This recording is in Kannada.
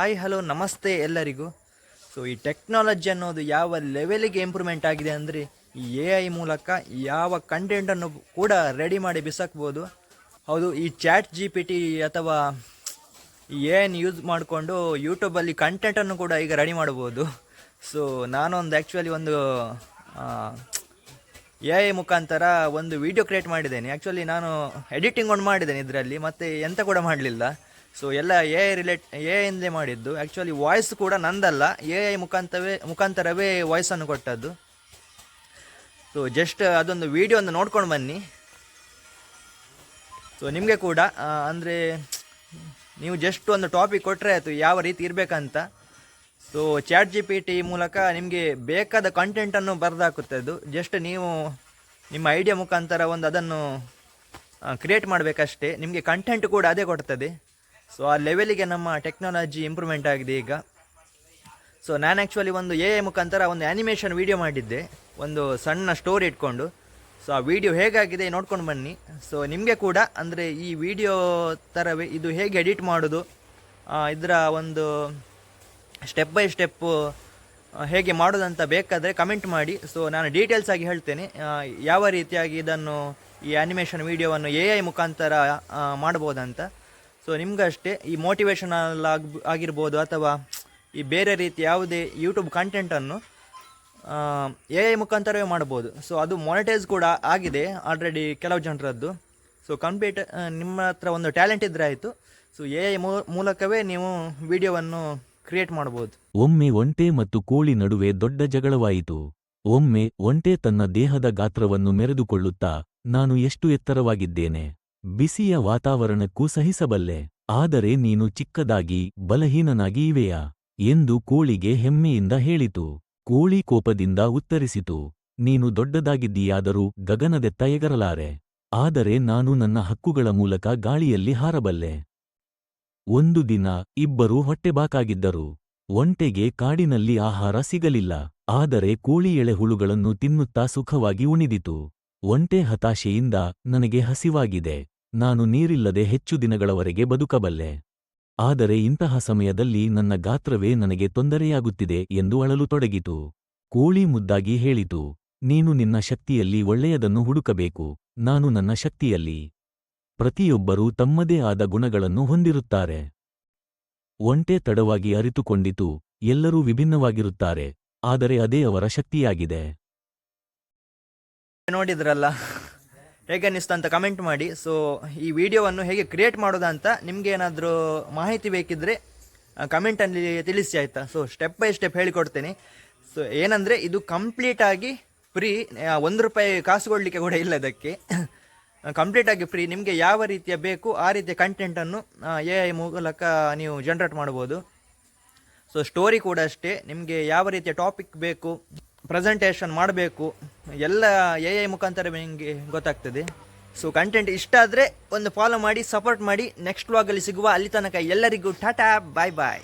ಹಾಯ್ ಹಲೋ ನಮಸ್ತೆ ಎಲ್ಲರಿಗೂ. ಸೊ ಈ ಟೆಕ್ನಾಲಜಿ ಅನ್ನೋದು ಯಾವ ಲೆವೆಲಿಗೆ ಇಂಪ್ರೂವ್ಮೆಂಟ್ ಆಗಿದೆ ಅಂದರೆ ಈ ಎ ಐ ಮೂಲಕ ಯಾವ ಕಂಟೆಂಟನ್ನು ಕೂಡ ರೆಡಿ ಮಾಡಿ ಬಿಸಾಕ್ಬೋದು. ಹೌದು, ಈ ಚಾಟ್ ಜಿ ಪಿ ಟಿ ಅಥವಾ ಈ ಎ ಐನ ಯೂಸ್ ಮಾಡಿಕೊಂಡು ಯೂಟ್ಯೂಬಲ್ಲಿ ಕಂಟೆಂಟನ್ನು ಕೂಡ ಈಗ ರೆಡಿ ಮಾಡ್ಬೋದು ಸೊ ನಾನೊಂದು ಆ್ಯಕ್ಚುಲಿ ಒಂದು ಎ ಐ ಮುಖಾಂತರ ಒಂದು ವಿಡಿಯೋ ಕ್ರಿಯೇಟ್ ಮಾಡಿದ್ದೇನೆ. ಆ್ಯಕ್ಚುಲಿ ನಾನು ಎಡಿಟಿಂಗ್ ಒಂದು ಮಾಡಿದ್ದೇನೆ ಇದರಲ್ಲಿ, ಮತ್ತು ಎಂತ ಕೂಡ ಮಾಡಲಿಲ್ಲ. ಸೊ ಎಲ್ಲ ಎ ಐ ರಿಲೇಟ್ ಎ ಐಂದೇ ಮಾಡಿದ್ದು. ಆ್ಯಕ್ಚುಲಿ ವಾಯ್ಸ್ ಕೂಡ ನಂದಲ್ಲ. ಎ ಐ ಮುಖಾಂತರವೇ ಮುಖಾಂತರವೇ ವಾಯ್ಸನ್ನು ಕೊಟ್ಟದ್ದು. ಸೊ ಜಸ್ಟ್ ಅದೊಂದು ವಿಡಿಯೋ ಒಂದು ನೋಡ್ಕೊಂಡು ಬನ್ನಿ. ಸೊ ನಿಮಗೆ ಕೂಡ ಅಂದರೆ, ನೀವು ಜಸ್ಟ್ ಒಂದು ಟಾಪಿಕ್ ಕೊಟ್ಟರೆ ಆಯಿತು ಯಾವ ರೀತಿ ಇರಬೇಕಂತ. So chat G P T ಮೂಲಕ ನಿಮಗೆ ಬೇಕಾದ ಕಂಟೆಂಟನ್ನು ಬರೆದಾಕುತ್ತೆ ಅದು. ಜಸ್ಟ್ ನೀವು ನಿಮ್ಮ ಐಡಿಯಾ ಮುಖಾಂತರ ಒಂದು ಅದನ್ನು ಕ್ರಿಯೇಟ್ ಮಾಡಬೇಕಷ್ಟೇ. ನಿಮಗೆ ಕಂಟೆಂಟ್ ಕೂಡ ಅದೇ ಕೊಡ್ತದೆ. ಸೊ ಆ ಲೆವೆಲಿಗೆ ನಮ್ಮ ಟೆಕ್ನಾಲಜಿ ಇಂಪ್ರೂವ್ಮೆಂಟ್ ಆಗಿದೆ ಈಗ. ಸೊ ನಾನು ಆ್ಯಕ್ಚುಲಿ ಒಂದು ಎ ಐ ಮುಖಾಂತರ ಒಂದು ಆ್ಯನಿಮೇಷನ್ ವೀಡಿಯೋ ಮಾಡಿದ್ದೆ. ಒಂದು ಸಣ್ಣ ಸ್ಟೋರಿ ಇಟ್ಕೊಂಡು. ಸೊ ಆ ವಿಡಿಯೋ ಹೇಗಾಗಿದೆ ನೋಡ್ಕೊಂಡು ಬನ್ನಿ. ಸೊ ನಿಮಗೆ ಕೂಡ, ಅಂದರೆ ಈ ವಿಡಿಯೋ ಥರವೇ ಇದು ಹೇಗೆ ಎಡಿಟ್ ಮಾಡೋದು ಇದರ ಒಂದು ಸ್ಟೆಪ್ ಬೈ ಸ್ಟೆಪ್ಪು ಹೇಗೆ ಮಾಡೋದಂತ ಬೇಕಾದರೆ ಕಮೆಂಟ್ ಮಾಡಿ. ಸೊ ನಾನು ಡೀಟೇಲ್ಸ್ ಆಗಿ ಹೇಳ್ತೇನೆ. ಯಾವ ರೀತಿಯಾಗಿ ಇದನ್ನು ಈ ಆ್ಯನಿಮೇಷನ್ ವೀಡಿಯೋವನ್ನು ಎ ಐ ಮುಖಾಂತರ ಮಾಡ್ಬೋದಂತ ಸೊ ನಿಮ್ಗಷ್ಟೇ ಈ ಮೋಟಿವೇಶನಲ್ ಆಗಿ, ಆಗಿರ್ಬೋದು ಅಥವಾ ಈ ಬೇರೆ ರೀತಿ ಯಾವುದೇ ಯೂಟ್ಯೂಬ್ ಕಂಟೆಂಟನ್ನು ಎ ಐ ಮುಖಾಂತರವೇ ಮಾಡ್ಬೋದು. ಸೊ ಅದು ಮೊನಿಟೈಸ್ ಕೂಡ ಆಗಿದೆ ಆಲ್ರೆಡಿ ಕೆಲವು ಜನರದ್ದು. ಸೊ ಕಂಪ್ಯೂಟರ್ ನಿಮ್ಮ ಹತ್ರ ಒಂದು ಟ್ಯಾಲೆಂಟ್ ಇದ್ದರೆ ಆಯಿತು. ಸೊ ಎ ಐ ಮೂಲಕವೇ ನೀವು ವಿಡಿಯೋವನ್ನು ಕ್ರಿಯೇಟ್ ಮಾಡ್ಬೋದು. ಒಮ್ಮೆ ಒಂಟೆ ಮತ್ತು ಕೋಳಿ ನಡುವೆ ದೊಡ್ಡ ಜಗಳವಾಯಿತು. ಒಮ್ಮೆ ಒಂಟೆ ತನ್ನ ದೇಹದ ಗಾತ್ರವನ್ನು ಮೆರೆದುಕೊಳ್ಳುತ್ತಾ ನಾನು ಎಷ್ಟು ಎತ್ತರವಾಗಿದ್ದೇನೆ. ಬಿಸಿಯ ವಾತಾವರಣಕ್ಕೂ ಸಹಿಸಬಲ್ಲೆ. ಆದರೆ ನೀನು ಚಿಕ್ಕದಾಗಿ, ಬಲಹೀನನಾಗಿ ಇವೆಯಾ? ಎಂದು ಕೋಳಿಗೆ ಹೆಮ್ಮೆಯಿಂದ ಹೇಳಿತು. ಕೋಳಿ ಕೋಪದಿಂದ ಉತ್ತರಿಸಿತು. ನೀನು ದೊಡ್ಡದಾಗಿದ್ದೀಯಾದರೂ ಗಗನದೆತ್ತ ಎಗರಲಾರೆ. ಆದರೆ ನಾನು ನನ್ನ ಹಕ್ಕುಗಳ ಮೂಲಕ ಗಾಳಿಯಲ್ಲಿ ಹಾರಬಲ್ಲೆ. ಒಂದು ದಿನ ಇಬ್ಬರೂ ಹೊಟ್ಟೆಬಾಕಾಗಿದ್ದರು. ಒಂಟೆಗೆ ಕಾಡಿನಲ್ಲಿ ಆಹಾರ ಸಿಗಲಿಲ್ಲ. ಆದರೆ ಕೋಳಿ ಎಳೆಹುಳುಗಳನ್ನು ತಿನ್ನುತ್ತಾ ಸುಖವಾಗಿ ಉಣಿದಿತು. ಒಂಟೆ ಹತಾಶೆಯಿಂದ ನನಗೆ ಹಸಿವಾಗಿದೆ. ನಾನು ನೀರಿಲ್ಲದೆ ಹೆಚ್ಚು ದಿನಗಳವರೆಗೆ ಬದುಕಬಲ್ಲೆ. ಆದರೆ ಇಂತಹ ಸಮಯದಲ್ಲಿ ನನ್ನ ಗಾತ್ರವೇ ನನಗೆ ತೊಂದರೆಯಾಗುತ್ತಿದೆ ಎಂದು ಅಳಲು ತೊಡಗಿತು. ಕೋಳಿ ಮುದ್ದಾಗಿ ಹೇಳಿತು, ನೀನು ನಿನ್ನ ಶಕ್ತಿಯಲ್ಲಿ ಒಳ್ಳೆಯದನ್ನು ಹುಡುಕಬೇಕು, ನಾನು ನನ್ನ ಶಕ್ತಿಯಲ್ಲಿ. ಪ್ರತಿಯೊಬ್ಬರೂ ತಮ್ಮದೇ ಆದ ಗುಣಗಳನ್ನು ಹೊಂದಿರುತ್ತಾರೆ. ಒಂಟೆ ತಡವಾಗಿ ಅರಿತುಕೊಂಡಿತು, ಎಲ್ಲರೂ ವಿಭಿನ್ನವಾಗಿರುತ್ತಾರೆ, ಆದರೆ ಅದೇ ಅವರ ಶಕ್ತಿಯಾಗಿದೆ. ನೋಡಿದ್ರಲ್ಲ. ಹೇಗೆ ಅನ್ನಿಸ್ತು ಅಂತ ಕಮೆಂಟ್ ಮಾಡಿ. ಸೊ ಈ ವಿಡಿಯೋವನ್ನು ಹೇಗೆ ಕ್ರಿಯೇಟ್ ಮಾಡೋದಾ ಅಂತ ನಿಮಗೆ ಏನಾದರೂ ಮಾಹಿತಿ ಬೇಕಿದ್ದರೆ ಕಮೆಂಟಲ್ಲಿ ತಿಳಿಸಿ ಆಯಿತಾ? ಸೊ ಸ್ಟೆಪ್ ಬೈ ಸ್ಟೆಪ್ ಹೇಳಿಕೊಡ್ತೇನೆ. ಸೊ ಏನಂದರೆ ಇದು ಕಂಪ್ಲೀಟಾಗಿ ಫ್ರೀ ಒಂದು ರೂಪಾಯಿ ಕಾಸು ಕೊಡಲಿಕ್ಕೆ ಕೂಡ ಇಲ್ಲ ಇದಕ್ಕೆ. ಕಂಪ್ಲೀಟಾಗಿ ಫ್ರೀ ನಿಮಗೆ ಯಾವ ರೀತಿಯ ಬೇಕು ಆ ರೀತಿಯ ಕಂಟೆಂಟನ್ನು ಎ ಐ ಮೂಲಕ ನೀವು ಜನ್ರೇಟ್ ಮಾಡ್ಬೋದು. ಸೊ ಸ್ಟೋರಿ ಕೂಡ ಅಷ್ಟೇ. ನಿಮಗೆ ಯಾವ ರೀತಿಯ ಟಾಪಿಕ್ ಬೇಕು ಪ್ರೆಸೆಂಟೇಷನ್ ಮಾಡಬೇಕು. ಎಲ್ಲ ಎ ಐ ಮುಖಾಂತರ ನಿಮಗೆ ಗೊತ್ತಾಗ್ತದೆ. ಸೊ ಕಂಟೆಂಟ್ ಇಷ್ಟ ಆದರೆ ಒಂದು ಫಾಲೋ ಮಾಡಿ ಸಪೋರ್ಟ್ ಮಾಡಿ ನೆಕ್ಸ್ಟ್ ವ್ಲಾಗಲ್ಲಿ ಸಿಗುವ ಅಲ್ಲಿ ತನಕ ಎಲ್ಲರಿಗೂ ಟಾಟಾ ಬಾಯ್ ಬಾಯ್